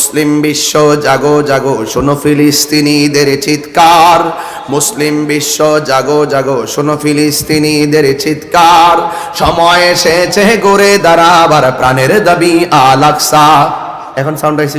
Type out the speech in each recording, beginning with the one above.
মুসলিম বিশ্ব জাগো জাগো, শোনো ফিলিস্তিনিদের চিৎকার। মুসলিম বিশ্ব জাগো জাগো, শোনো ফিলিস্তিনিদের চিৎকার। সময় এসেছে গড়ে দাঁড়াবার, প্রাণের দাবি আলাকসা এখন সাউন্ড আইসি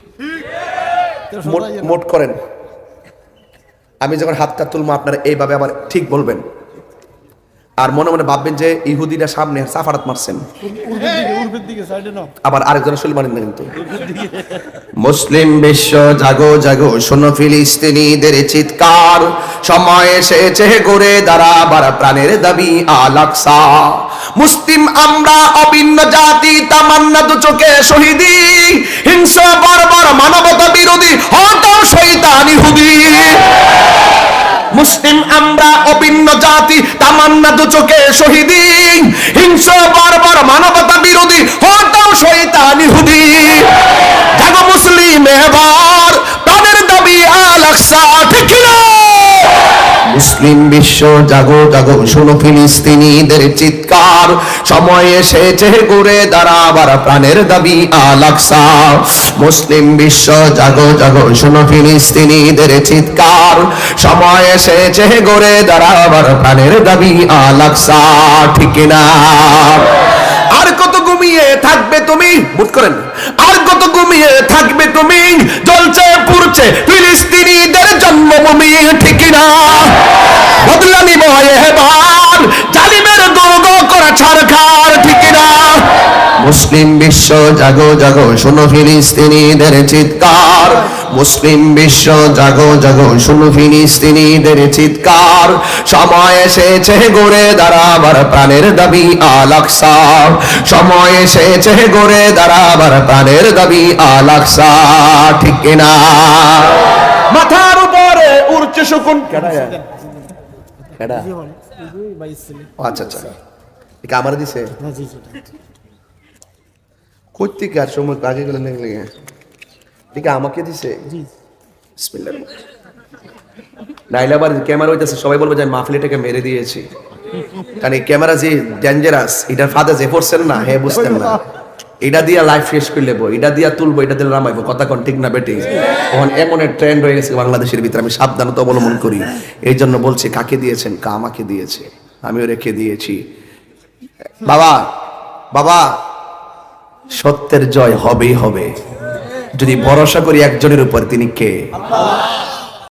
মোট করেন। আমি যখন হাতটা তুলবো আপনারা এইভাবে আবার ঠিক বলবেন। আর মনে মনে ভাববেন যে ইহুদিরা সামনে সাফারাত মারছেন। আবার আরেকজন শৈল মানেন না কিন্তু। মুসলিম বিশ্ব জাগো জাগো শোনো ফিলিস্তিনিদের চিৎকার। সময় এসেছে গড়ে দাঁড়াবার প্রাণের দাবি আলাকসা মুসলিম আমরা অভিন্ন জাতি, তামান্না দু চোখে শহীদি। হিংসা বর্বর মানবতা বিরোধী হত শৈতান ইহুদি। মুসলিম আমরা অভিন্ন জাতি, তামান্না দু চোখে শহীদি। হিংস বারবার মানবতা বিরোধী হটাও শৈতান ইহুদি। জাগো মুসলিম এবার তাদের দাবি আল আকসা, ঠিক না? মুসলিম বিশ্ব, জাগো জাগো, শোনো ফিলিস্তিনিদের চিৎকার। সময় এসেছে, ঘুরে দাঁড়াবার প্রাণের দাবি আলাকসা মুসলিম বিশ্ব, জাগো জাগো, শোনো ফিলিস্তিনিদের চিৎকার। সময় এসেছে, ঘুরে দাঁড়াবার প্রাণের দাবি আলাকসা ঠিক না আর কত ঘুমিয়ে থাকবে তুমি? বুট করেন। আর কত ঘুমিয়ে থাকবে তুমি? জ্বলছে, পুড়ছে, ফিলিস্তিনিদের জন্মভূমি, ঠিক না বদলা নিব এবার জালিমের দুর্গ করা ছাড়খার ঠিক না মুসলিম বিশ্ব জাগো জাগো শোনো ফিলিস্তিনিদের চিৎকার। মুসলিম বিশ্ব জাগো জাগো শোনো ফিলিস্তিনিদের চিৎকার। সময় এসেছে গড়ে দাঁড়াবার প্রাণের দাবি আলাকসা সময় এসেছে গড়ে দাঁড়াবার প্রাণের দাবি আলাকসা ঠিক কিনা? মাথার উপরে উড়ছে শকুন। কেডা কেডা আচ্ছা আচ্ছা। এটা আমার দিছে? হ্যাঁ জি সেটা করতে কি আর সময় আগে গেলে দেখলে ঠিক আমাকে দিছে? বিসমিল্লাহ। নাইলে আবার ক্যামেরা হইতেছে সবাই বলবে যে মাফলিটাকে মেরে দিয়েছি। কারণ এই ক্যামেরা যে ডেঞ্জারাস এটার ফাদে যে পড়ছেন না হ্যাঁ বুঝতেন না। এটা দিয়া লাইফ শেষ করে লেবো এটা দিয়া তুলবো এটা দিয়ে নামাইবো, কথা কোন ঠিক না বেটি? এখন এমন ট্রেন্ড হয়ে গেছে বাংলাদেশের ভিতরে, আমি সাবধানতা অবলম্বন করি। এই জন্য বলছি, কাকে দিয়েছেন? কা আমাকে দিয়েছে। আমিও রেখে দিয়েছি। বাবা বাবা, সত্যের জয় হবেই হবে। যদি ভরসা করি একজনের উপর, তিনি কে?